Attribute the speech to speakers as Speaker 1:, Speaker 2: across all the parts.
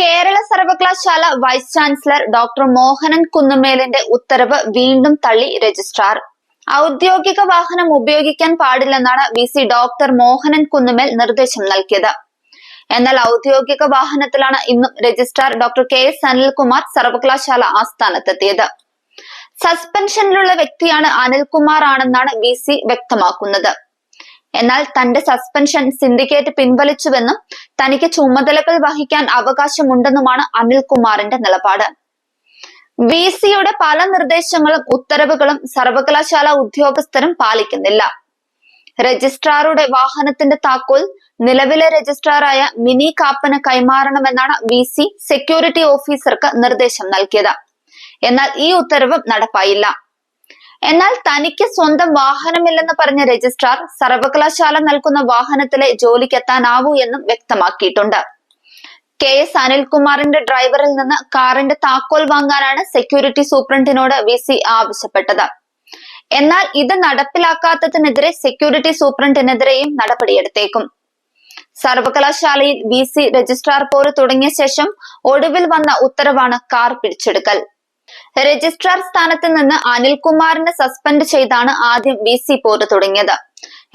Speaker 1: കേരള സർവകലാശാല vice chancellor doctor Mohanan കുന്നുമേലിന്റെ ഉത്തരവ് വീണ്ടും തള്ളി രജിസ്ട്രാർ. ഔദ്യോഗിക വാഹനം ഉപയോഗിക്കാൻ പാടില്ലെന്നാണ് V C doctor Mohanan Kunnumel നിർദ്ദേശം നൽകിയത്. എന്നാൽ ഔദ്യോഗിക വാഹനത്തിലാണ് ഇന്നും registrar doctor K S Anilkumar സർവകലാശാല ആസ്ഥാനത്തെത്തിയത്. സസ്പെൻഷനിലുള്ള വ്യക്തിയാണ് അനിൽകുമാർ ആണെന്നാണ് വി സി വ്യക്തമാക്കുന്നത്. എന്നാൽ തന്റെ സസ്പെൻഷൻ സിൻഡിക്കേറ്റ് പിൻവലിച്ചുവെന്നും തനിക്ക് ചുമതലകൾ വഹിക്കാൻ അവകാശമുണ്ടെന്നുമാണ് അനിൽകുമാറിന്റെ നിലപാട്. വി സിയുടെ പല നിർദ്ദേശങ്ങളും ഉത്തരവുകളും സർവകലാശാല ഉദ്യോഗസ്ഥരും പാലിക്കുന്നില്ല. രജിസ്ട്രാറുടെ വാഹനത്തിന്റെ താക്കോൽ നിലവിലെ രജിസ്ട്രാറായ മിനി കാപ്പന് കൈമാറണമെന്നാണ് വി സി സെക്യൂരിറ്റി ഓഫീസർക്ക് നിർദ്ദേശം നൽകിയത്. എന്നാൽ ഈ ഉത്തരവും നടപ്പായില്ല. എന്നാൽ തനിക്ക് സ്വന്തം വാഹനമില്ലെന്ന് പറഞ്ഞ രജിസ്ട്രാർ സർവകലാശാല നൽകുന്ന വാഹനത്തിലെ ജോലിക്കെത്താനാവൂ എന്നും വ്യക്തമാക്കിയിട്ടുണ്ട്. കെ എസ് അനിൽകുമാറിന്റെ ഡ്രൈവറിൽ നിന്ന് കാറിന്റെ താക്കോൽ വാങ്ങാനാണ് സെക്യൂരിറ്റി സൂപ്രണ്ടിനോട് വി സി ആവശ്യപ്പെട്ടത്. എന്നാൽ ഇത് നടപ്പിലാക്കാത്തതിനെതിരെ സെക്യൂരിറ്റി സൂപ്രണ്ടിനെതിരെയും നടപടിയെടുത്തേക്കും. സർവകലാശാലയിൽ വി സി രജിസ്ട്രാർ പോര് തുടങ്ങിയ ശേഷം ഒടുവിൽ വന്ന ഉത്തരവാണ് കാർ പിടിച്ചെടുക്കൽ. രജിസ്ട്രാർ സ്ഥാനത്ത് നിന്ന് അനിൽകുമാറിനെ സസ്പെൻഡ് ചെയ്താണ് ആദ്യം വി സി പോര് തുടങ്ങിയത്.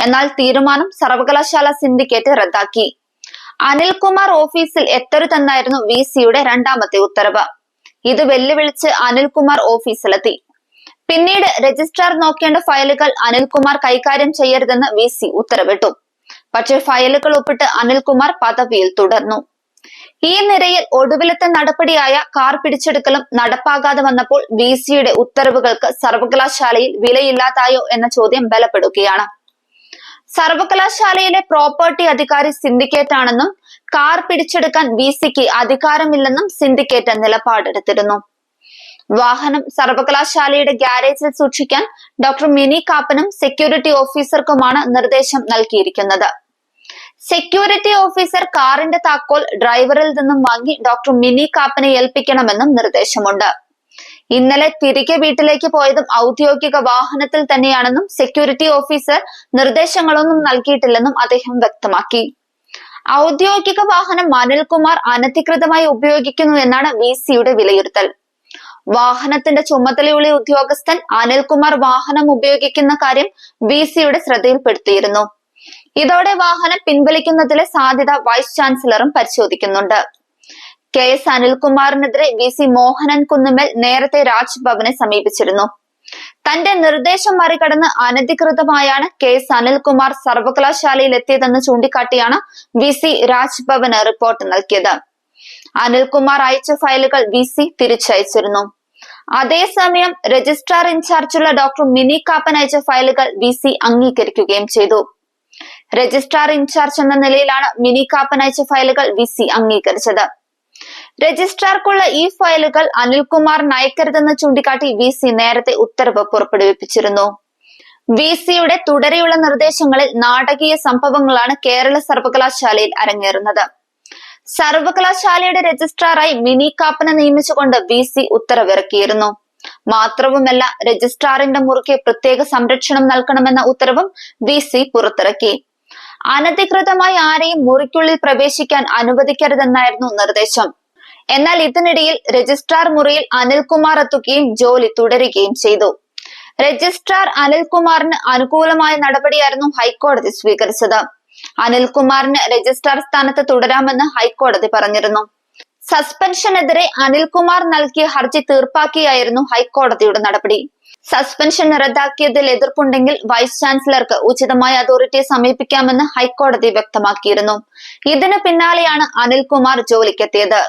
Speaker 1: എന്നാൽ തീരുമാനം സർവകലാശാല സിൻഡിക്കേറ്റ് റദ്ദാക്കി. അനിൽകുമാർ ഓഫീസിൽ എത്തരുതെന്നായിരുന്നു വി സിയുടെ രണ്ടാമത്തെ ഉത്തരവ്. ഇത് വെല്ലുവിളിച്ച് അനിൽകുമാർ ഓഫീസിലെത്തി. പിന്നീട് രജിസ്ട്രാർ നോക്കേണ്ട ഫയലുകൾ അനിൽകുമാർ കൈകാര്യം ചെയ്യരുതെന്ന് വി സി ഉത്തരവിട്ടു. പക്ഷേ ഫയലുകൾ ഒപ്പിട്ട് അനിൽകുമാർ പദവിയിൽ തുടർന്നു. ഈ നിരയിൽ ഒടുവിലത്തെ നടപടിയായ കാർ പിടിച്ചെടുക്കലും നടപ്പാകാതെ വന്നപ്പോൾ വി സിയുടെ ഉത്തരവുകൾക്ക് സർവകലാശാലയിൽ വിലയില്ലാതായോ എന്ന ചോദ്യം ബലപ്പെടുകയാണ്. സർവകലാശാലയിലെ പ്രോപ്പർട്ടി അധികാരി സിൻഡിക്കേറ്റ് ആണെന്നും കാർ പിടിച്ചെടുക്കാൻ വി സിക്ക് അധികാരമില്ലെന്നും സിൻഡിക്കേറ്റ് നിലപാടെടുത്തിരുന്നു. വാഹനം സർവകലാശാലയുടെ ഗ്യാരേജിൽ സൂക്ഷിക്കാൻ ഡോക്ടർ മിനി കാപ്പനും സെക്യൂരിറ്റി ഓഫീസർക്കുമാണ് നിർദ്ദേശം നൽകിയിരിക്കുന്നത്. സെക്യൂരിറ്റി ഓഫീസർ കാറിന്റെ താക്കോൽ ഡ്രൈവറിൽ നിന്നും വാങ്ങി ഡോക്ടർ മിനി കാപ്പനെ ഏൽപ്പിക്കണമെന്നും നിർദ്ദേശമുണ്ട്. ഇന്നലെ തിരികെ വീട്ടിലേക്ക് പോയതും ഔദ്യോഗിക വാഹനത്തിൽ തന്നെയാണെന്നും സെക്യൂരിറ്റി ഓഫീസർ നിർദ്ദേശങ്ങളൊന്നും നൽകിയിട്ടില്ലെന്നും അദ്ദേഹം വ്യക്തമാക്കി. ഔദ്യോഗിക വാഹനം അനിൽകുമാർ അനധികൃതമായി ഉപയോഗിക്കുന്നു എന്നാണ് വി സിയുടെ വിലയിരുത്തൽ. വാഹനത്തിന്റെ ചുമതലയുള്ള ഉദ്യോഗസ്ഥൻ അനിൽകുമാർ വാഹനം ഉപയോഗിക്കുന്ന കാര്യം വി സിയുടെ ശ്രദ്ധയിൽപ്പെടുത്തിയിരുന്നു. ഇതോടെ വാഹനം പിൻവലിക്കുന്നതിലെ സാധ്യത വൈസ് ചാൻസലറും പരിശോധിക്കുന്നുണ്ട്. കെ എസ് അനിൽകുമാറിനെതിരെ വി സി മോഹനൻ കുന്നുമേൽ നേരത്തെ രാജ്ഭവനെ സമീപിച്ചിരുന്നു. തന്റെ നിർദ്ദേശം മറികടന്ന് അനധികൃതമായാണ് കെ എസ് അനിൽകുമാർ സർവകലാശാലയിൽ എത്തിയതെന്ന് ചൂണ്ടിക്കാട്ടിയാണ് വി സി രാജ്ഭവന് റിപ്പോർട്ട് നൽകിയത്. അനിൽകുമാർ അയച്ച ഫയലുകൾ വി സി തിരിച്ചയച്ചിരുന്നു. അതേസമയം രജിസ്ട്രാർ ഇൻചാർജുള്ള ഡോക്ടർ മിനി കാപ്പൻ അയച്ച ഫയലുകൾ വി സി അംഗീകരിക്കുകയും ചെയ്തു. രജിസ്ട്രാർ ഇൻചാർജ് എന്ന നിലയിലാണ് മിനി കാപ്പൻ അയച്ച ഫയലുകൾ വി സി അംഗീകരിച്ചത്. രജിസ്ട്രാർക്കുള്ള ഈ ഫയലുകൾ അനിൽകുമാർ നയക്കരുതെന്ന് ചൂണ്ടിക്കാട്ടി വി സി നേരത്തെ ഉത്തരവ് പുറപ്പെടുവിപ്പിച്ചിരുന്നു. വി സിയുടെ തുടരെയുള്ള നിർദ്ദേശങ്ങളിൽ നാടകീയ സംഭവങ്ങളാണ് കേരള സർവകലാശാലയിൽ അരങ്ങേറുന്നത്. സർവകലാശാലയുടെ രജിസ്ട്രാറായി മിനി കാപ്പനെ നിയമിച്ചുകൊണ്ട് വി സി ഉത്തരവിറക്കിയിരുന്നു. മാത്രവുമല്ല രജിസ്ട്രാറിന്റെ മുറിക്ക് പ്രത്യേക സംരക്ഷണം നൽകണമെന്ന ഉത്തരവും വി സി പുറത്തിറക്കി. അനധികൃതമായി ആരെയും മുറിക്കുള്ളിൽ പ്രവേശിക്കാൻ അനുവദിക്കരുതെന്നായിരുന്നു നിർദ്ദേശം. എന്നാൽ ഇതിനിടയിൽ രജിസ്ട്രാർ മുറിയിൽ അനിൽകുമാർ എത്തുകയും ജോലി തുടരുകയും ചെയ്തു. രജിസ്ട്രാർ അനിൽകുമാറിന് അനുകൂലമായ നടപടിയായിരുന്നു ഹൈക്കോടതി സ്വീകരിച്ചത്. അനിൽകുമാറിന് രജിസ്ട്രാർ സ്ഥാനത്ത് തുടരാമെന്ന് ഹൈക്കോടതി പറഞ്ഞിരുന്നു. സസ്പെൻഷനെതിരെ അനിൽകുമാർ നൽകിയ ഹർജി തീർപ്പാക്കിയായിരുന്നു ഹൈക്കോടതിയുടെ നടപടി. സസ്പെൻഷൻ റദ്ദാക്കിയതിൽ എതിർപ്പുണ്ടെങ്കിൽ വൈസ് ചാൻസലർക്ക് ഉചിതമായ അതോറിറ്റിയെ സമീപിക്കാമെന്ന് ഹൈക്കോടതി വ്യക്തമാക്കിയിരുന്നു. ഇതിനു പിന്നാലെയാണ് അനിൽകുമാർ ജോലിക്കെത്തിയത്.